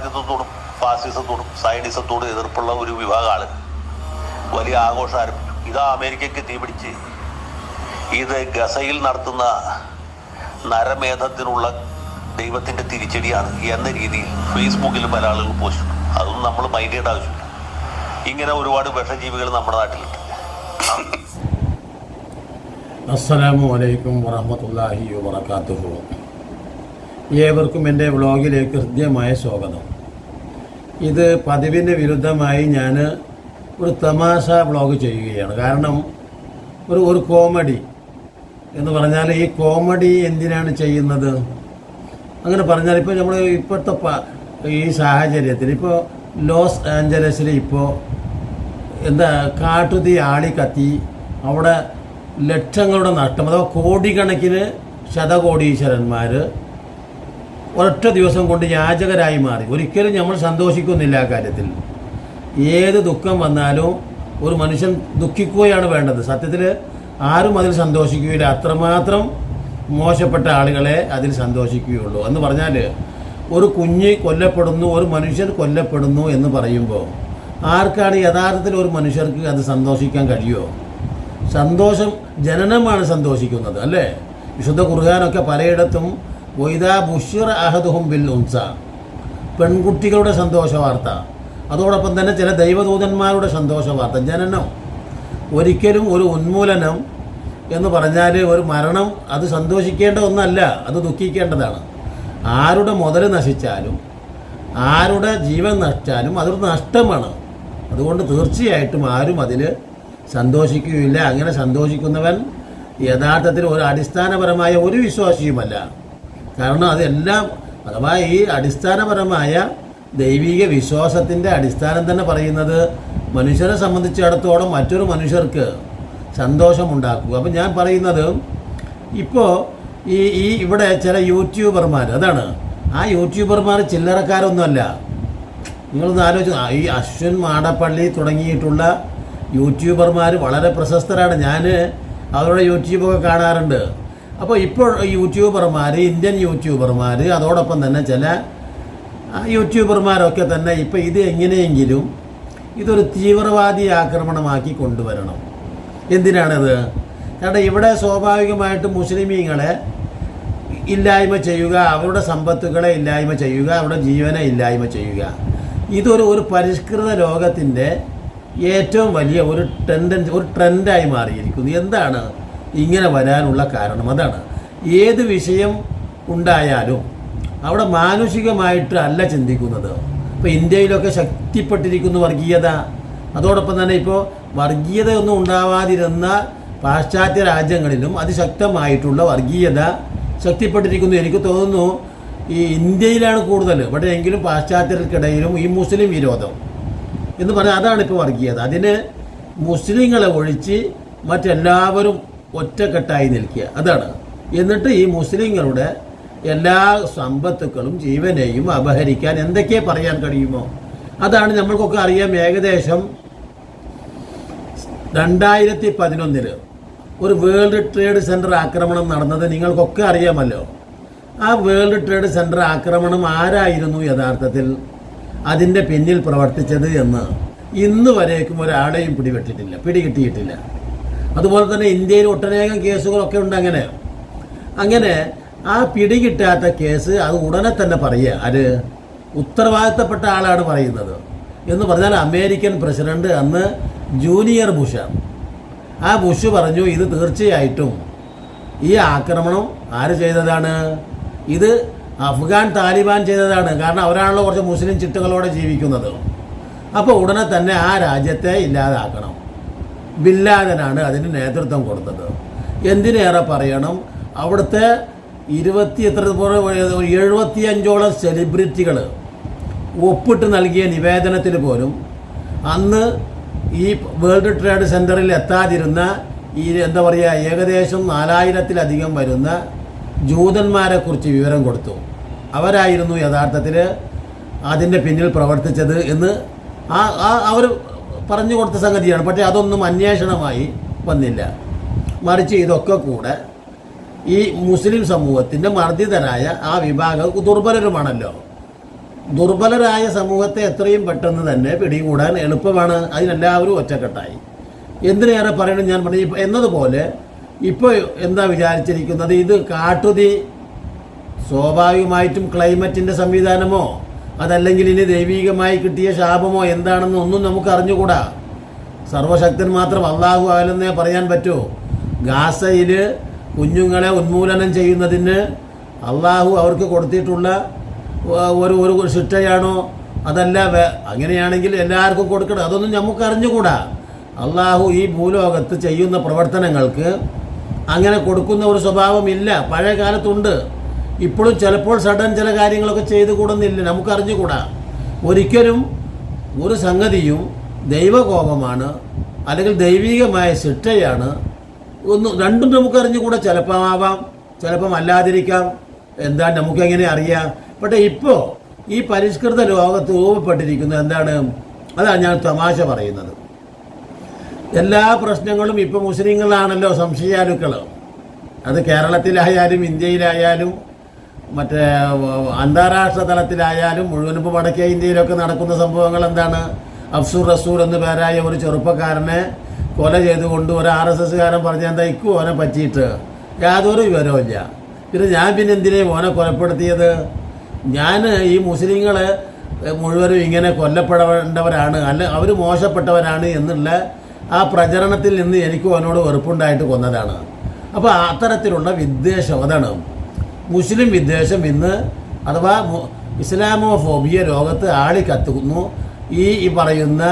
സാമ്രാജ്യത്വത്തോടും ഫാസിസത്തോടും സയനിസത്തോടും എതിർപ്പുള്ള ഒരു വിഭാഗം ആളുകൾ വലിയ ആഘോഷം ആരംഭിച്ചു ഇതാ അമേരിക്കയ്ക്ക് തീപിടിച്ച് ഇത് ഗസയിൽ നടത്തുന്ന നരമേധത്തിനുള്ള ദൈവത്തിന്റെ തിരിച്ചടിയാണ് എന്ന രീതിയിൽ ഫേസ്ബുക്കിൽ പല ആളുകൾ പോസ്റ്റ്. അതൊന്നും നമ്മൾ മൈൻഡ് ചെയ്യേണ്ട ആവശ്യമില്ല. ഇങ്ങനെ ഒരുപാട് വിഷജീവികൾ നമ്മുടെ നാട്ടിലുണ്ട്. അസ്സലാമു അലൈക്കും വറഹമത്തല്ലാഹി വബർക്കാത്തുഹു ഏവർക്കും എന്റെ വ്ളോഗിലേക്ക് ഹൃദ്യമായ സ്വാഗതം. ഇത് പതിവിന് വിരുദ്ധമായി ഞാൻ ഒരു തമാശ ബ്ലോഗ് ചെയ്യുകയാണ്. കാരണം ഒരു ഒരു കോമഡി. എന്ന് പറഞ്ഞാൽ ഈ കോമഡി എന്തിനാണ് ചെയ്യുന്നത്? അങ്ങനെ പറഞ്ഞാൽ ഇപ്പോൾ നമ്മൾ ഇപ്പോഴത്തെ ഈ സാഹചര്യത്തിൽ ഇപ്പോൾ ലോസ് ആഞ്ചലസിൽ ഇപ്പോൾ എന്താ കാട്ടുതീ ആളി കത്തി അവിടെ ലക്ഷങ്ങളുടെ നഷ്ടം അഥവാ കോടിക്കണക്കിന് ശതകോടീശ്വരന്മാർ ഒരൊറ്റ ദിവസം കൊണ്ട് യാചകരായി മാറി. ഒരിക്കലും നമ്മൾ സന്തോഷിക്കുന്നില്ല ആ കാര്യത്തിൽ. ഏത് ദുഃഖം വന്നാലും ഒരു മനുഷ്യൻ ദുഃഖിക്കുകയാണ് വേണ്ടത്. സത്യത്തിൽ ആരും അതിൽ സന്തോഷിക്കുകയില്ല. അത്രമാത്രം മോശപ്പെട്ട ആളുകളെ അതിൽ സന്തോഷിക്കുകയുള്ളൂ. എന്ന് പറഞ്ഞാൽ ഒരു കുഞ്ഞ് കൊല്ലപ്പെടുന്നു ഒരു മനുഷ്യൻ കൊല്ലപ്പെടുന്നു എന്ന് പറയുമ്പോൾ ആർക്കാണ് യഥാർത്ഥത്തിൽ ഒരു മനുഷ്യർക്ക് അത് സന്തോഷിക്കാൻ കഴിയുമോ സന്തോഷം ജനനമാണ് സന്തോഷിക്കുന്നത് അല്ലേ? വിശുദ്ധ ഖുർഹാനൊക്കെ പലയിടത്തും വൈദാ ബുഷിർ അഹദുഹും ബിൽ ഉൻസ. പെൺകുട്ടികളുടെ സന്തോഷ വാർത്ത അതോടൊപ്പം തന്നെ ചില ദൈവദൂതന്മാരുടെ സന്തോഷ വാർത്ത ജനനം. ഒരിക്കലും ഒരു ഉന്മൂലനം എന്ന് പറഞ്ഞാൽ ഒരു മരണം അത് സന്തോഷിക്കേണ്ട ഒന്നല്ല അത് ദുഃഖിക്കേണ്ടതാണ്. ആരുടെ മുതൽ നശിച്ചാലും ആരുടെ ജീവൻ നഷ്ടാലും അതൊരു നഷ്ടമാണ്. അതുകൊണ്ട് തീർച്ചയായിട്ടും ആരും അതിൽ സന്തോഷിക്കുകയില്ല. അങ്ങനെ സന്തോഷിക്കുന്നവൻ യഥാർത്ഥത്തിൽ ഒരു അടിസ്ഥാനപരമായ ഒരു വിശ്വാസിയുമല്ല. കാരണം അതെല്ലാം അഥവാ ഈ അടിസ്ഥാനപരമായ ദൈവിക വിശ്വാസത്തിന്റെ അടിസ്ഥാനം തന്നെ പറയുന്നത് മനുഷ്യരെ സംബന്ധിച്ചിടത്തോളം മറ്റൊരു മനുഷ്യർക്ക് സന്തോഷമുണ്ടാക്കുക. അപ്പം ഞാൻ പറയുന്നത് ഇപ്പോൾ ഈ ഈ ഇവിടെ ചില യൂട്യൂബർമാർ അതാണ്. ആ യൂട്യൂബർമാർ ചില്ലറക്കാരൊന്നുമല്ല. നിങ്ങളൊന്ന് ആലോചിച്ച് ഈ അശ്വിൻ മാടപ്പള്ളി തുടങ്ങിയിട്ടുള്ള യൂട്യൂബർമാർ വളരെ പ്രശസ്തരാണ്. ഞാൻ അവരുടെ യൂട്യൂബൊക്കെ കാണാറുണ്ട്. അപ്പോൾ ഇപ്പോൾ യൂട്യൂബർമാർ ഇന്ത്യൻ യൂട്യൂബർമാർ അതോടൊപ്പം തന്നെ ചില യൂട്യൂബർമാരൊക്കെ തന്നെ ഇപ്പോൾ ഇത് എങ്ങനെയെങ്കിലും ഇതൊരു തീവ്രവാദി ആക്രമണമാക്കി കൊണ്ടുവരണം. എന്തിനാണത്? കാരണം ഇവിടെ സ്വാഭാവികമായിട്ട് മുസ്ലിമീങ്ങളെ ഇല്ലായ്മ ചെയ്യുക അവരുടെ സമ്പത്തുകളെ ഇല്ലായ്മ ചെയ്യുക അവരുടെ ജീവനെ ഇല്ലായ്മ ചെയ്യുക. ഇതൊരു ഒരു പരിഷ്കൃത ലോകത്തിന്റെ ഏറ്റവും വലിയ ഒരു ടെൻഡൻസി ഒരു ട്രെൻഡായി മാറിയിരിക്കുന്നു. എന്താണ്? ഇങ്ങനെ വരാനുള്ള കാരണം അതാണ്. ഏത് വിഷയം ഉണ്ടായാലും അവിടെ മാനുഷികമായിട്ട് അല്ല ചിന്തിക്കുന്നത്. ഇപ്പോൾ ഇന്ത്യയിലൊക്കെ ശക്തിപ്പെട്ടിരിക്കുന്നു വർഗീയത. അതോടൊപ്പം തന്നെ ഇപ്പോൾ വർഗീയതയൊന്നും ഉണ്ടാവാതിരുന്ന പാശ്ചാത്യ രാജ്യങ്ങളിലും അതിശക്തമായിട്ടുള്ള വർഗീയത ശക്തിപ്പെട്ടിരിക്കുന്നു. എനിക്ക് തോന്നുന്നു ഈ ഇന്ത്യയിലാണ് കൂടുതൽ. ഇവിടെ എങ്കിലും പാശ്ചാത്യർക്കിടയിലും ഈ മുസ്ലിം വിരോധം എന്ന് പറഞ്ഞാൽ അതാണ് ഇപ്പോൾ വർഗീയത. അതിന് മുസ്ലിങ്ങളെ ഒഴിച്ച് മറ്റെല്ലാവരും ഒറ്റക്കെട്ടായി നിൽക്കുക. അതാണ്. എന്നിട്ട് ഈ മുസ്ലിങ്ങളുടെ എല്ലാ സമ്പത്തുക്കളും ജീവനെയും അപഹരിക്കാൻ എന്തൊക്കെ പറയാൻ കഴിയുമോ? അതാണ് നമ്മൾക്കൊക്കെ അറിയാം ഏകദേശം രണ്ടായിരത്തി പതിനൊന്നിൽ ഒരു വേൾഡ് ട്രേഡ് സെന്റർ ആക്രമണം നടന്നത് നിങ്ങൾക്കൊക്കെ അറിയാമല്ലോ. ആ വേൾഡ് ട്രേഡ് സെന്റർ ആക്രമണം ആരായിരുന്നു യഥാർത്ഥത്തിൽ? അതിന്റെ പിന്നിൽ പ്രവർത്തിച്ചത് എന്ന് ഇന്ന് വരേക്കും ഒരാളെയും പിടിപെട്ടിട്ടില്ല പിടികിട്ടിയിട്ടില്ല. അതുപോലെ തന്നെ ഇന്ത്യയിൽ ഒട്ടനേകം കേസുകളൊക്കെ ഉണ്ട് അങ്ങനെ. അങ്ങനെ ആ പിടികിട്ടാത്ത കേസ് അത് ഉടനെ തന്നെ പറയുക. അത് ഉത്തരവാദിത്തപ്പെട്ട ആളാണ് പറയുന്നത്. എന്ന് പറഞ്ഞാൽ അമേരിക്കൻ പ്രസിഡന്റ് അന്ന് ജൂനിയർ ബുഷാണ് ആ ബുഷ് പറഞ്ഞു ഇത് തീർച്ചയായിട്ടും ഈ ആക്രമണം ആര് ചെയ്തതാണ്? ഇത് അഫ്ഗാൻ താലിബാൻ ചെയ്തതാണ്. കാരണം അവരാണല്ലോ കുറച്ച് മുസ്ലിം ചിട്ടകളോടെ ജീവിക്കുന്നത്. അപ്പോൾ ഉടനെ തന്നെ ആ രാജ്യത്തെ ഇല്ലാതാക്കണം. ബില്ലാദനാണ് അതിന് നേതൃത്വം കൊടുത്തത്. എന്തിനേറെ പറയണം? അവിടുത്തെ ഇരുപത്തി എത്ര എഴുപത്തി അഞ്ചോളം സെലിബ്രിറ്റികൾ ഒപ്പിട്ട് നൽകിയ നിവേദനത്തിന് പോലും അന്ന് ഈ വേൾഡ് ട്രേഡ് സെന്ററിൽ എത്താതിരുന്ന ഈ എന്താ പറയുക ഏകദേശം നാലായിരത്തിലധികം വരുന്ന ജൂതന്മാരെക്കുറിച്ച് വിവരം കൊടുത്തു. അവരായിരുന്നു യഥാർത്ഥത്തിൽ അതിന്റെ പിന്നിൽ പ്രവർത്തിച്ചത് എന്ന് ആ അവർ പറഞ്ഞു കൊടുത്ത സംഗതിയാണ്. പക്ഷേ അതൊന്നും അന്വേഷണമായി വന്നില്ല. മറിച്ച് ഇതൊക്കെ കൂടെ ഈ മുസ്ലിം സമൂഹത്തിന്റെ മർദ്ദിതരായ ആ വിഭാഗം ദുർബലരുമാണല്ലോ. ദുർബലരായ സമൂഹത്തെ എത്രയും പെട്ടെന്ന് തന്നെ പിടികൂടാൻ എളുപ്പമാണ്. അതിനെല്ലാവരും ഒറ്റക്കെട്ടായി. എന്തിനേറെ പറയണം ഞാൻ പറഞ്ഞു. എന്നതുപോലെ ഇപ്പോൾ എന്താ വിചാരിച്ചിരിക്കുന്നത്? ഇത് കാട്ടുതീ സ്വാഭാവികമായിട്ടും ക്ലൈമറ്റിന്റെ സംവിധാനമോ അതല്ലെങ്കിൽ ഇനി ദൈവികമായി കിട്ടിയ ശാപമോ എന്താണെന്ന് ഒന്നും നമുക്ക് അറിഞ്ഞുകൂടാ സർവശക്തൻ മാത്രം അള്ളാഹു ആയാലെന്നേ പറയാൻ പറ്റൂ. ഗാസയിൽ കുഞ്ഞുങ്ങളെ ഉന്മൂലനം ചെയ്യുന്നതിന് അള്ളാഹു അവർക്ക് കൊടുത്തിട്ടുള്ള ഒരു ഒരു ശിക്ഷയാണോ? അതല്ല അങ്ങനെയാണെങ്കിൽ എല്ലാവർക്കും കൊടുക്കണം. അതൊന്നും നമുക്ക് അറിഞ്ഞുകൂടാ അള്ളാഹു ഈ ഭൂലോകത്ത് ചെയ്യുന്ന പ്രവർത്തനങ്ങൾക്ക് അങ്ങനെ കൊടുക്കുന്ന ഒരു സ്വഭാവമില്ല. പഴയ കാലത്തുണ്ട്. ഇപ്പോഴും ചിലപ്പോൾ സഡൻ ചില കാര്യങ്ങളൊക്കെ ചെയ്തു കൂടുന്നില്ല. നമുക്ക് അറിഞ്ഞുകൂടാ ഒരിക്കലും ഒരു സംഗതിയും ദൈവകോപമാണ് അല്ലെങ്കിൽ ദൈവികമായ ശിക്ഷയാണ് ഒന്ന് രണ്ടും നമുക്ക് അറിഞ്ഞുകൂടാ ചിലപ്പം ആവാം ചിലപ്പം അല്ലാതിരിക്കാം. എന്താ നമുക്കെങ്ങനെ അറിയാം? പക്ഷേ ഇപ്പോൾ ഈ പരിഷ്കൃത ലോകത്ത് രൂപപ്പെട്ടിരിക്കുന്നത് എന്താണ്? അതാണ് ഞാൻ തമാശ പറയുന്നത്. എല്ലാ പ്രശ്നങ്ങളും ഇപ്പോൾ മുസ്ലിങ്ങളാണല്ലോ സംശയാലുക്കൾ അത് കേരളത്തിലായാലും ഇന്ത്യയിലായാലും മറ്റേ അന്താരാഷ്ട്ര തലത്തിലായാലും മുഴുവൻ ഇപ്പോൾ വടക്കേ ഇന്ത്യയിലൊക്കെ നടക്കുന്ന സംഭവങ്ങൾ എന്താണ്? അഫ്സൂർ റസൂർ എന്ന് പേരായ ഒരു ചെറുപ്പക്കാരനെ കൊല ചെയ്തുകൊണ്ട് ഒരു ആർ എസ് എസ്സുകാരൻ പറഞ്ഞ എന്താ ഇക്കു ഓനെ പറ്റിയിട്ട്? യാതൊരു വിവരവുമില്ല പിന്നെ ഞാൻ പിന്നെ എന്തിനേ ഓനെ കൊലപ്പെടുത്തിയത്? ഞാൻ ഈ മുസ്ലിങ്ങൾ മുഴുവനും ഇങ്ങനെ കൊല്ലപ്പെടേണ്ടവരാണ് അല്ല അവർ മോശപ്പെട്ടവരാണ് എന്നുള്ള ആ പ്രചരണത്തിൽ നിന്ന് എനിക്ക് അവനോട് വെറുപ്പുണ്ടായിട്ട് കൊന്നതാണ്. അപ്പോൾ അത്തരത്തിലുള്ള വിദ്വേഷം അതാണ്. മുസ്ലിം വിദ്വേഷം ഇന്ന് അഥവാ ഇസ്ലാമോഫോബിയ ഇസ്ലാമോ ഫോബിയ ലോകത്ത് ആളി കത്തുന്നു ഈ ഈ പറയുന്ന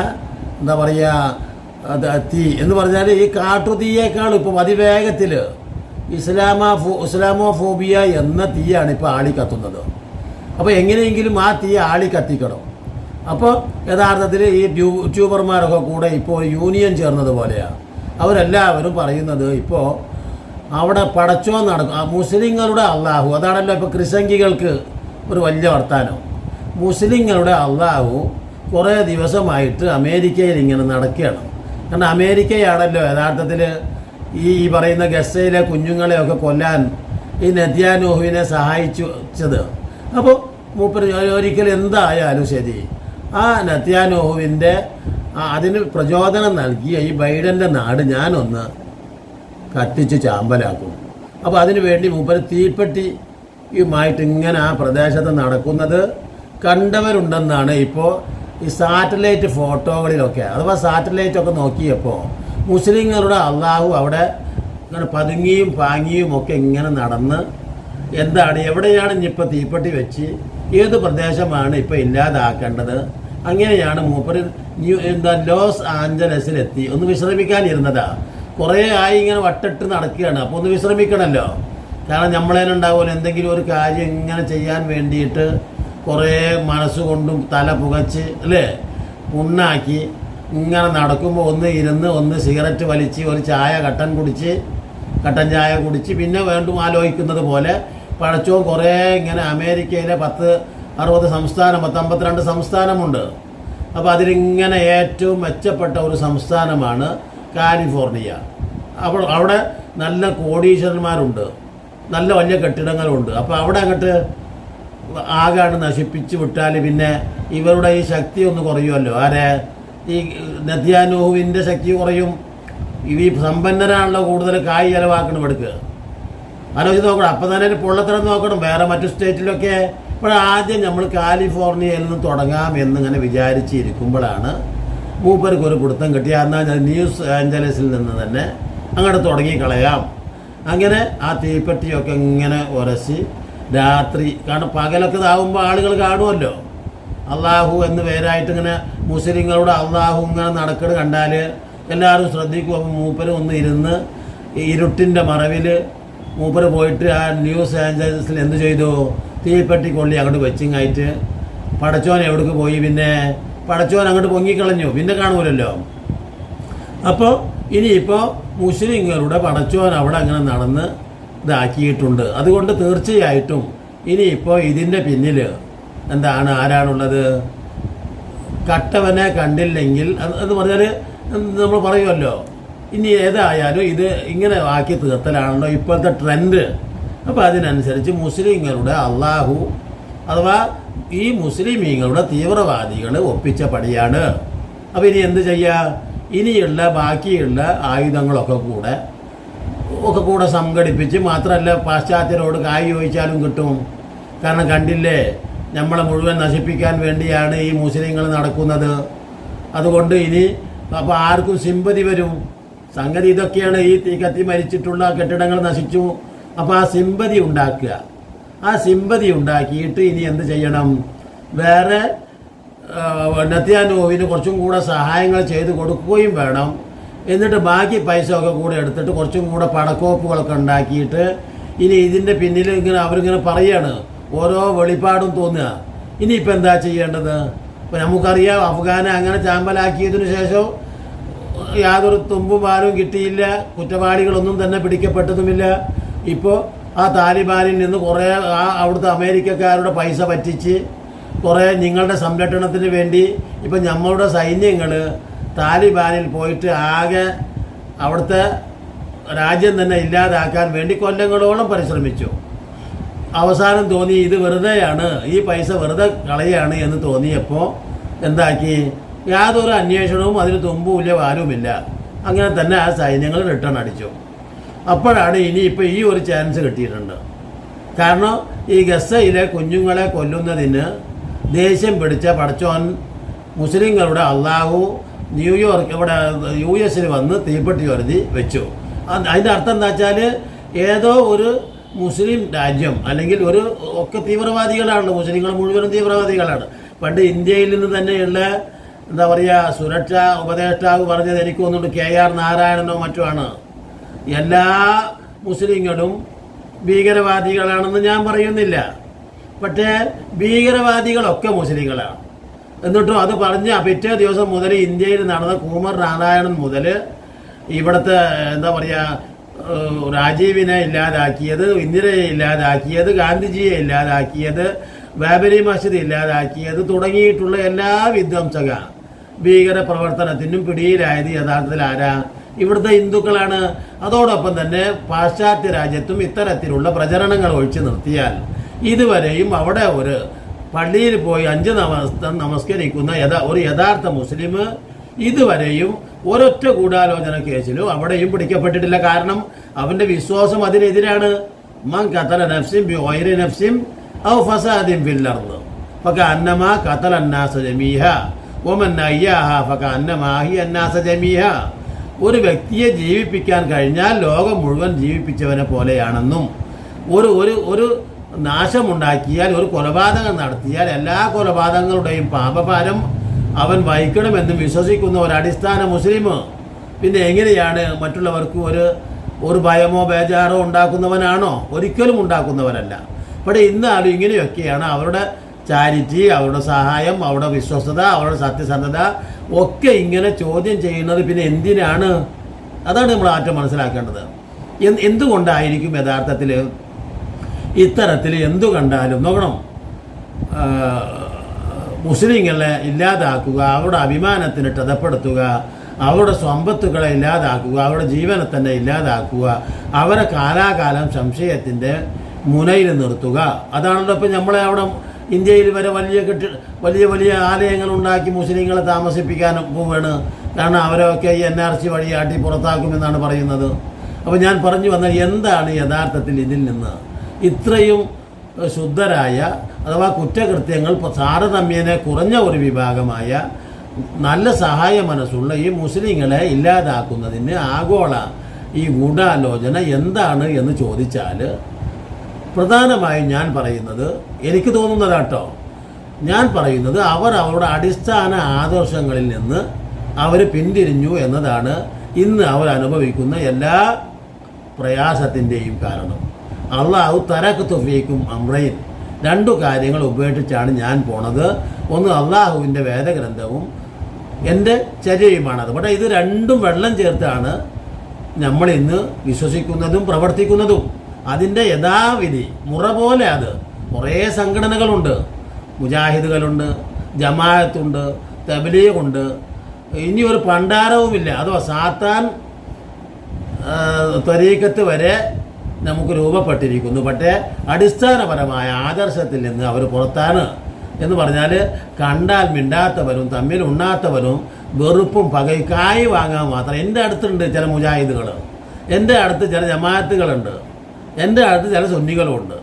എന്താ പറയുക തീ എന്ന് പറഞ്ഞാൽ ഈ കാട്ടുതീയേക്കാൾ ഇപ്പോൾ അതിവേഗത്തിൽ ഇസ്ലാമാ ഫോ ഇസ്ലാമോ ഫോബിയ എന്ന തീയാണ് ഇപ്പോൾ ആളി കത്തുന്നത് അപ്പോൾ എങ്ങനെയെങ്കിലും ആ തീ ആളി കത്തിക്കണം അപ്പോൾ യഥാർത്ഥത്തിൽ ഈ യൂട്യൂബർമാരൊക്കെ കൂടെ ഇപ്പോൾ യൂണിയൻ ചേർന്നത് പോലെയാണ് അവരെല്ലാവരും പറയുന്നത് ഇപ്പോൾ അവിടെ പടച്ചോ നടക്കും മുസ്ലിങ്ങളുടെ അള്ളാഹു അതാണല്ലോ ഇപ്പോൾ ക്രിസംഗികൾക്ക് ഒരു വലിയ വർത്താനം. മുസ്ലിങ്ങളുടെ അള്ളാഹു കുറേ ദിവസമായിട്ട് അമേരിക്കയിൽ ഇങ്ങനെ നടക്കുകയാണ്. കാരണം അമേരിക്കയാണല്ലോ യഥാർത്ഥത്തിൽ ഈ ഈ പറയുന്ന ഗസയിലെ കുഞ്ഞുങ്ങളെയൊക്കെ കൊല്ലാൻ ഈ നെത്യാനോഹുവിനെ സഹായിച്ചത് അപ്പോൾ മൂപ്പർ ഒരിക്കൽ എന്തായാലും ശരി ആ നെത്യാനോഹുവിന്റെ അതിന് പ്രചോദനം നൽകിയ ഈ ബൈഡന്റെ നാട് ഞാനൊന്ന് കത്തിച്ച് ചാമ്പലാക്കും. അപ്പോൾ അതിനു വേണ്ടി മൂപ്പര് തീപ്പെട്ടിയുമായിട്ട് ഇങ്ങനെ ആ പ്രദേശത്ത് നടക്കുന്നത് കണ്ടവരുണ്ടെന്നാണ് ഇപ്പോൾ ഈ സാറ്റലൈറ്റ് ഫോട്ടോകളിലൊക്കെ. അഥവാ സാറ്റലൈറ്റ് ഒക്കെ നോക്കിയപ്പോൾ മുസ്ലിങ്ങളുടെ അള്ളാഹു അവിടെ ഇങ്ങനെ പതുങ്ങിയും പാങ്ങിയും ഒക്കെ ഇങ്ങനെ നടന്ന് എന്താണ് എവിടെയാണ് ഇനിയിപ്പോൾ തീപ്പെട്ടി വെച്ച് ഏത് പ്രദേശമാണ് ഇപ്പോൾ ഇല്ലാതാക്കേണ്ടത്? അങ്ങനെയാണ് മൂപ്പർ ന്യൂ എന്താ ലോസ് ആഞ്ചലസിലെത്തി. ഒന്ന് വിശ്രമിക്കാനിരുന്നതാ. കുറേ ആയി ഇങ്ങനെ വട്ടിട്ട് നടക്കുകയാണ്. അപ്പോൾ ഒന്ന് വിശ്രമിക്കണമല്ലോ കാരണം നമ്മളേനുണ്ടാവുമല്ലോ എന്തെങ്കിലും ഒരു കാര്യം ഇങ്ങനെ ചെയ്യാൻ വേണ്ടിയിട്ട് കുറേ മനസ്സുകൊണ്ടും തല പുകച്ച് അല്ലേ? പുണ്ണാക്കി ഇങ്ങനെ നടക്കുമ്പോൾ ഒന്ന് ഇരുന്ന് ഒന്ന് സിഗരറ്റ് വലിച്ച് ഒരു ചായ കട്ടൻ കുടിച്ച് കട്ടൻ ചായ കുടിച്ച് പിന്നെ വീണ്ടും ആലോചിക്കുന്നത് പോലെ പഴച്ചവും കുറേ ഇങ്ങനെ അമേരിക്കയിലെ പത്ത് അറുപത് സംസ്ഥാനം പത്തമ്പത്തിരണ്ട് സംസ്ഥാനമുണ്ട്. അപ്പോൾ അതിലിങ്ങനെ ഏറ്റവും മെച്ചപ്പെട്ട ഒരു സംസ്ഥാനമാണ് കാലിഫോർണിയ. അപ്പോൾ അവിടെ നല്ല കോടീശ്വരന്മാരുണ്ട്. നല്ല വലിയ കെട്ടിടങ്ങളുണ്ട്. അപ്പോൾ അവിടെ അങ്ങോട്ട് ആകാണ് നശിപ്പിച്ച് വിട്ടാൽ പിന്നെ ഇവരുടെ ഈ ശക്തി ഒന്ന് കുറയുമല്ലോ. ആരെ? ഈ നദ്യാനുഹുവിന്റെ ശക്തി കുറയും. ഇവ ഈ സമ്പന്നരാണല്ലോ കൂടുതൽ കായ് ചിലവാക്കണം എടുക്കുക ആലോചിച്ച് നോക്കണം. അപ്പം തന്നെ പൊള്ളത്തരം നോക്കണം. വേറെ മറ്റു സ്റ്റേറ്റിലൊക്കെ. ഇപ്പോൾ ആദ്യം നമ്മൾ കാലിഫോർണിയയിൽ നിന്ന് തുടങ്ങാം എന്നിങ്ങനെ വിചാരിച്ചിരിക്കുമ്പോഴാണ് മൂപ്പർക്ക് ഒരു പിടുത്തം കിട്ടിയ എന്നാൽ ന്യൂസ് ആഞ്ചലസിൽ നിന്ന് തന്നെ അങ്ങോട്ട് തുടങ്ങി കളയാം. അങ്ങനെ ആ തീപ്പെട്ടിയൊക്കെ ഇങ്ങനെ ഉരಸಿ രാത്രി കാരണം പകലൊക്കെ ഇതാവുമ്പോൾ ആളുകൾ കാണുമല്ലോ അള്ളാഹു എന്ന് പേരായിട്ട് ഇങ്ങനെ മുസ്ലിങ്ങളുടെ അള്ളാഹു ഇങ്ങനെ നടക്കണ കണ്ടാൽ എല്ലാവരും ശ്രദ്ധിക്കും. അപ്പോൾ മൂപ്പര് ഒന്ന് ഇരുന്ന് ഇരുട്ടിന്റെ മറവിൽ മൂപ്പര് പോയിട്ട് ആ ന്യൂസ് ഏഞ്ചൽസിൽ എന്ത് ചെയ്തു? തീപ്പെട്ടി കൊള്ളി അങ്ങോട്ട് വെച്ചിങ്ങായിട്ട് പടച്ചോൻ എവിടേക്ക് പോയി? പിന്നെ പടച്ചോൻ അങ്ങോട്ട് പൊങ്ങിക്കളഞ്ഞു. പിന്നെ കാണൂലല്ലോ. അപ്പോൾ ഇനിയിപ്പോൾ മുസ്ലിങ്ങളുടെ പടച്ചോൻ അവിടെ അങ്ങനെ നടന്ന് ഇതാക്കിയിട്ടുണ്ട്. അതുകൊണ്ട് തീർച്ചയായിട്ടും ഇനിയിപ്പോൾ ഇതിന്റെ പിന്നിൽ എന്താണ് ആരാണുള്ളത്? കട്ടവനെ കണ്ടില്ലെങ്കിൽ അത് പറഞ്ഞാൽ നമ്മൾ പറയുമല്ലോ ഇനി ഏതായാലും ഇത് ഇങ്ങനെ ആക്കി തീർത്തലാണല്ലോ ഇപ്പോഴത്തെ ട്രെൻഡ്. അപ്പോൾ അതിനനുസരിച്ച് മുസ്ലിങ്ങളുടെ അള്ളാഹു അഥവാ ഈ മുസ്ലിമീങ്ങളുടെ തീവ്രവാദികൾ ഒപ്പിച്ച പടിയാണ് അപ്പം ഇനി എന്ത് ചെയ്യുക ഇനിയുള്ള ബാക്കിയുള്ള ആയുധങ്ങളൊക്കെ കൂടെ ഒക്കെ കൂടെ സംഘടിപ്പിച്ച് മാത്രമല്ല പാശ്ചാത്യരോട് കായ് ചോദിച്ചാലും കിട്ടും. കാരണം കണ്ടില്ലേ നമ്മളെ മുഴുവൻ നശിപ്പിക്കാൻ വേണ്ടിയാണ് ഈ മുസ്ലിങ്ങൾ നടക്കുന്നത്. അതുകൊണ്ട് ഇനി അപ്പോൾ ആർക്കും സിമ്പതി വരും. സംഗതി ഇതൊക്കെയാണ് ഈ തീ കത്തി മരിച്ചിട്ടുള്ള കെട്ടിടങ്ങൾ നശിച്ചു. അപ്പോൾ ആ സിമ്പതി ഉണ്ടാക്കുക. ആ സിമ്പതി ഉണ്ടാക്കിയിട്ട് ഇനി എന്ത് ചെയ്യണം? വേറെ നത്യാനോവിന് കുറച്ചും കൂടെ സഹായങ്ങൾ ചെയ്ത് കൊടുക്കുകയും വേണം. എന്നിട്ട് ബാക്കി പൈസ ഒക്കെ കൂടെ എടുത്തിട്ട് കുറച്ചും കൂടെ പടക്കോപ്പുകളൊക്കെ ഉണ്ടാക്കിയിട്ട് ഇനി ഇതിന്റെ പിന്നിൽ ഇങ്ങനെ അവരിങ്ങനെ പറയാണ്. ഓരോ വെളിപ്പാടും തോന്നുക. ഇനിയിപ്പോൾ എന്താ ചെയ്യേണ്ടത്? ഇപ്പം നമുക്കറിയാം അഫ്ഗാനെ അങ്ങനെ ചാമ്പലാക്കിയതിനു ശേഷം യാതൊരു തുമ്പും പാലും കിട്ടിയില്ല. കുറ്റവാളികളൊന്നും തന്നെ പിടിക്കപ്പെട്ടതുമില്ല. ഇപ്പോൾ ആ താലിബാനിൽ നിന്ന് കുറേ ആ അവിടുത്തെ അമേരിക്കക്കാരുടെ പൈസ പറ്റിച്ച് കുറേ നിങ്ങളുടെ സംരക്ഷണത്തിന് വേണ്ടി ഇപ്പം നമ്മളുടെ സൈന്യങ്ങൾ താലിബാനിൽ പോയിട്ട് ആകെ അവിടുത്തെ രാജ്യം തന്നെ ഇല്ലാതാക്കാൻ വേണ്ടി കൊല്ലങ്ങളോളം പരിശ്രമിച്ചു. അവസാനം തോന്നി ഇത് വെറുതെയാണ് ഈ പൈസ വെറുതെ കളയാണ് എന്ന് തോന്നിയപ്പോൾ എന്താക്കി? യാതൊരു അന്വേഷണവും അതിന് തുമ്പുമില്ല ആരുമില്ല അങ്ങനെ തന്നെ ആ സൈന്യങ്ങൾ റിട്ടേൺ അടിച്ചു. അപ്പോഴാണ് ഇനിയിപ്പോൾ ഈ ഒരു ചാൻസ് കിട്ടിയിട്ടുണ്ട്. കാരണം ഈ ഗസയിലെ കുഞ്ഞുങ്ങളെ കൊല്ലുന്നതിന് ദേഷ്യം പിടിച്ച പടച്ചോൻ മുസ്ലിങ്ങളുടെ അള്ളാഹു ന്യൂയോർക്ക് ഇവിടെ യു എസിൽ വന്ന് തീപ്പെട്ടി വരുതി വെച്ചു. അത് അതിന്റെ അർത്ഥം എന്താ വെച്ചാൽ ഏതോ ഒരു മുസ്ലിം രാജ്യം അല്ലെങ്കിൽ ഒരു ഒക്കെ തീവ്രവാദികളാണ് മുസ്ലിങ്ങൾ മുഴുവനും തീവ്രവാദികളാണ്. പണ്ട് ഇന്ത്യയിൽ നിന്ന് തന്നെയുള്ള എന്താ പറയുക സുരക്ഷാ ഉപദേഷ്ടാവ് പറഞ്ഞത് എനിക്ക് തോന്നുന്നുണ്ട് കെ ആർ നാരായണനോ മറ്റോ ആണ്. എല്ലാ മുസ്ലിങ്ങളും ഭീകരവാദികളാണെന്ന് ഞാൻ പറയുന്നില്ല. പക്ഷേ ഭീകരവാദികളൊക്കെ മുസ്ലിങ്ങളാണ്. എന്നിട്ടും അത് പറഞ്ഞ് പിറ്റേ ദിവസം മുതൽ ഇന്ത്യയിൽ നടന്ന കൂമർ നാരായണൻ മുതൽ ഇവിടുത്തെ എന്താ പറയുക രാജീവിനെ ഇല്ലാതാക്കിയത് ഇന്ദിരയെ ഇല്ലാതാക്കിയത് ഗാന്ധിജിയെ ഇല്ലാതാക്കിയത് ബാബരി മസ്ജിദ് ഇല്ലാതാക്കിയത് തുടങ്ങിയിട്ടുള്ള എല്ലാ വിധ്വംസക ഭീകര പ്രവർത്തനത്തിനും പിടിയിലായത് യഥാർത്ഥത്തിൽ ആരാ? ഇവിടുത്തെ ഹിന്ദുക്കളാണ്. അതോടൊപ്പം തന്നെ പാശ്ചാത്യ രാജ്യത്തും ഇത്തരത്തിലുള്ള പ്രചരണങ്ങൾ ഒഴിച്ചു നിർത്തിയാൽ ഇതുവരെയും അവിടെ ഒരു പള്ളിയിൽ പോയി അഞ്ച് നമസ്തം നമസ്കരിക്കുന്ന യഥാ ഒരു യഥാർത്ഥ മുസ്ലിം ഇതുവരെയും ഒരൊറ്റ ഗൂഢാലോചന കേസിലും അവിടെയും പിടിക്കപ്പെട്ടിട്ടില്ല. കാരണം അവന്റെ വിശ്വാസം അതിനെതിരാണ്. മൻ കത്തല നഫ്സിം ബി നഫ്സിം ഔ ഫസാദിൻ ഫിൽ അർദ്. ഫകഅന്നമാ ഖതല അന്നാസ ജമീഹ. വമൻ അയ്യാഹ ഫകഅന്നമാ ഹിയ അന്നാസ ജമീഹ. ഒരു വ്യക്തിയെ ജീവിപ്പിക്കാൻ കഴിഞ്ഞാൽ ലോകം മുഴുവൻ ജീവിപ്പിച്ചവനെ പോലെയാണെന്നും ഒരു ഒരു ഒരു നാശമുണ്ടാക്കിയാൽ ഒരു കൊലപാതകം നടത്തിയാൽ എല്ലാ കൊലപാതകങ്ങളുടെയും പാപഭാരം അവൻ വഹിക്കണമെന്ന് വിശ്വസിക്കുന്ന ഒരു അടിസ്ഥാന മുസ്ലിം. പിന്നെ എങ്ങനെയാണ് മറ്റുള്ളവർക്ക് ഒരു ഒരു ഭയമോ ബേജാറോ ഉണ്ടാക്കുന്നവനാണോ? ഒരിക്കലും ഉണ്ടാക്കുന്നവനല്ല. ഇവിടെ ഇന്നാലും ഇങ്ങനെയൊക്കെയാണ് അവരുടെ ചാരിറ്റി അവരുടെ സഹായം അവരുടെ വിശ്വസ്തത അവരുടെ സത്യസന്ധത ഒക്കെ ഇങ്ങനെ ചോദ്യം ചെയ്യുന്നത് പിന്നെ എന്തിനാണ്? അതാണ് നമ്മൾ ആറ്റം മനസ്സിലാക്കേണ്ടത്. എന്ത് എന്തുകൊണ്ടായിരിക്കും യഥാർത്ഥത്തിൽ ഇത്തരത്തിൽ എന്തു കണ്ടാലും നോക്കണം. മുസ്ലിങ്ങളെ ഇല്ലാതാക്കുക അവരുടെ അഭിമാനത്തിന് ക്ഷതപ്പെടുത്തുക അവരുടെ സമ്പത്തുകളെ ഇല്ലാതാക്കുക അവരുടെ ജീവനെ തന്നെ ഇല്ലാതാക്കുക അവരെ കാലാകാലം സംശയത്തിന്റെ മുനയിൽ നിർത്തുക. അതാണല്ലോ ഇപ്പം നമ്മളെ അവിടെ ഇന്ത്യയിൽ വരെ വലിയ കെട്ടി വലിയ വലിയ ആലയങ്ങൾ ഉണ്ടാക്കി മുസ്ലിങ്ങളെ താമസിപ്പിക്കാനും പോവുകയാണ്. കാരണം അവരൊക്കെ ഈ എൻ ആർ സി വഴി ആട്ടി പുറത്താക്കുമെന്നാണ് പറയുന്നത്. അപ്പോൾ ഞാൻ പറഞ്ഞു വന്ന എന്താണ് യഥാർത്ഥത്തിൽ ഇതിൽ നിന്ന്? ഇത്രയും ശുദ്ധരായ അഥവാ കുറ്റകൃത്യങ്ങൾ താരതമ്യേന കുറഞ്ഞ ഒരു വിഭാഗമായ നല്ല സഹായ മനസ്സുള്ള ഈ മുസ്ലിങ്ങളെ ഇല്ലാതാക്കുന്നതിന് ആഗോള ഈ ഗൂഢാലോചന എന്താണ് എന്ന് ചോദിച്ചാൽ പ്രധാനമായും ഞാൻ പറയുന്നത് എനിക്ക് തോന്നുന്നതാട്ടോ. ഞാൻ പറയുന്നത് അവർ അവരുടെ അടിസ്ഥാന ആദർശങ്ങളിൽ നിന്ന് അവർ പിന്തിരിഞ്ഞു എന്നതാണ് ഇന്ന് അവർ അനുഭവിക്കുന്ന എല്ലാ പ്രയാസത്തിന്റെയും കാരണം. അള്ളാഹു തരക്ക് തൊഫീക്കും അമ്രയിൽ രണ്ടു കാര്യങ്ങൾ ഉപേക്ഷിച്ചാണ് ഞാൻ പോണത്. ഒന്ന് അള്ളാഹുവിന്റെ വേദഗ്രന്ഥവും എന്റെ ചര്യയുമാണത് പക്ഷേ ഇത് രണ്ടും വെള്ളം ചേർത്താണ് നമ്മൾ ഇന്ന് വിശ്വസിക്കുന്നതും പ്രവർത്തിക്കുന്നതും. അതിന്റെ യഥാവിധി മുറ പോലെ അത്. കുറേ സംഘടനകളുണ്ട്. മുജാഹിദുകളുണ്ട് ജമാഅത്തുണ്ട് തബലീഗുണ്ട്. ഇനി ഒരു പണ്ടാരവുമില്ല. അഥവാ സാത്താൻ ത്വരീക്കത്ത് വരെ നമുക്ക് രൂപപ്പെട്ടിരിക്കുന്നു. പക്ഷേ അടിസ്ഥാനപരമായ ആദർശത്തിൽ നിന്ന് അവർ പുറത്താണ് എന്ന് പറഞ്ഞാൽ കണ്ടാൽ മിണ്ടാത്തവരും തമ്മിൽ ഉണ്ണാത്തവരും വെറുപ്പും പകയും കായ് വാങ്ങാൻ മാത്രം. എന്റെ അടുത്തുണ്ട് ചില മുജാഹിദുകൾ. എന്റെ അടുത്ത് ചില ജമാഅത്തുകളുണ്ട്. എന്റെ അടുത്ത് ചില സുന്നികളുമുണ്ട്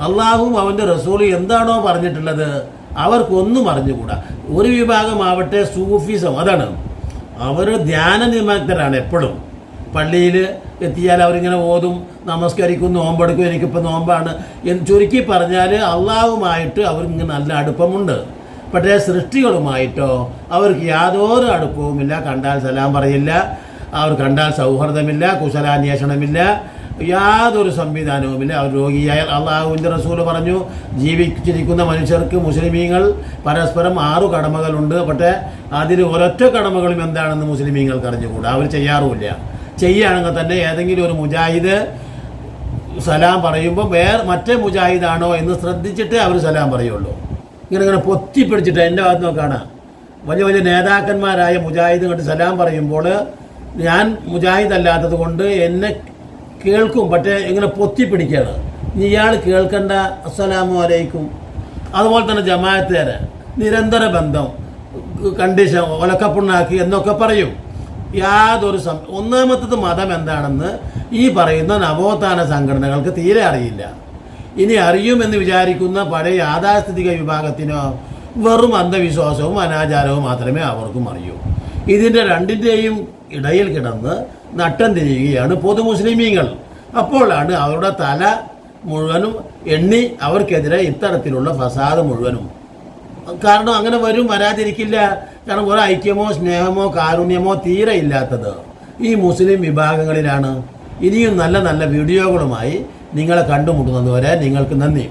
അള്ളാഹുവും അവന്റെ റസൂൽ എന്താണോ പറഞ്ഞിട്ടുള്ളത് അവർക്കൊന്നും അറിഞ്ഞുകൂടാ. ഒരു വിഭാഗമാവട്ടെ സൂഫിസം അതാണ്. അവർ ധ്യാന നിമഗ്നരാണ് എപ്പോഴും. പള്ളിയിൽ എത്തിയാൽ അവരിങ്ങനെ ഓതും നമസ്കരിക്കും നോമ്പെടുക്കും എനിക്കിപ്പോൾ നോമ്പാണ് എന്ന് ചുരുക്കി പറഞ്ഞാൽ അള്ളാഹുമായിട്ട് അവർക്ക് നല്ല അടുപ്പമുണ്ട്. പക്ഷേ സൃഷ്ടികളുമായിട്ടോ അവർക്ക് യാതൊരു അടുപ്പവുമില്ല. കണ്ടാൽ സലാം പറയില്ല. അവർ കണ്ടാൽ സൗഹൃദമില്ല കുശലാന്വേഷണമില്ല. യാതൊരു സംവിധാനവുമില്ല. അവർ രോഗിയായ അള്ളാഹുവിന്റെ റസൂൽ പറഞ്ഞു ജീവിച്ചിരിക്കുന്ന മനുഷ്യർക്ക് മുസ്ലിമീങ്ങൾ പരസ്പരം ആറു കടമകളുണ്ട്. പക്ഷേ അതിൽ ഒരൊറ്റ കടമകളും എന്താണെന്ന് മുസ്ലിമീങ്ങൾക്ക് അറിഞ്ഞുകൂടാ. അവർ ചെയ്യാറുമില്ല. ചെയ്യുകയാണെങ്കിൽ തന്നെ ഏതെങ്കിലും ഒരു മുജാഹിദ് സലാം പറയുമ്പോൾ വേറെ മറ്റേ മുജാഹിദാണോ എന്ന് ശ്രദ്ധിച്ചിട്ടേ അവർ സലാം പറയുള്ളൂ. ഇങ്ങനെ ഇങ്ങനെ പൊത്തിപ്പിടിച്ചിട്ട് എന്റെ ഭാഗത്ത് നോക്കാണ്. വലിയ വലിയ നേതാക്കന്മാരായ മുജാഹിദ് കണ്ട് സലാം പറയുമ്പോൾ ഞാൻ മുജാഹിദ് അല്ലാത്തത് കൊണ്ട് എന്നെ കേൾക്കും പക്ഷേ ഇങ്ങനെ പൊത്തിപ്പിടിക്കുകയാണ് ഇയാൾ കേൾക്കേണ്ട. അസ്സലാമു അലൈക്കും. അതുപോലെ തന്നെ ജമാഅത്തേരെ നിരന്തര ബന്ധം കണ്ടീഷൻ ഒലക്കപ്പുണ്ണാക്കി എന്നൊക്കെ പറയും. യാതൊരു സം ഒന്നാമത്തത് മതം എന്താണെന്ന് ഈ പറയുന്ന നവോത്ഥാന സംഘടനകൾക്ക് തീരെ അറിയില്ല. ഇനി അറിയുമെന്ന് വിചാരിക്കുന്ന പഴയ യാഥാസ്ഥിതിക വിഭാഗത്തിനോ വെറും അന്ധവിശ്വാസവും അനാചാരവും മാത്രമേ അവർക്കും അറിയൂ. ഇതിന്റെ രണ്ടിന്റെയും ഇടയിൽ കിടന്ന് നട്ടം തിരിയുകയാണ് പൊതു മുസ്ലിമീങ്ങൾ അപ്പോഴാണ് അവരുടെ തല മുഴുവനും എണ്ണി അവർക്കെതിരെ ഇത്തരത്തിലുള്ള ഫസാദ് മുഴുവനും. കാരണം അങ്ങനെ വരും വരാതിരിക്കില്ല. കാരണം ഒരു ഐക്യമോ സ്നേഹമോ കാരുണ്യമോ തീരെ ഇല്ലാത്തത് ഈ മുസ്ലിം വിഭാഗങ്ങളിലാണ്. ഇനിയും നല്ല നല്ല വീഡിയോകളുമായി നിങ്ങളെ കണ്ടുമുട്ടുന്നതുവരെ നിങ്ങൾക്ക് നന്ദി.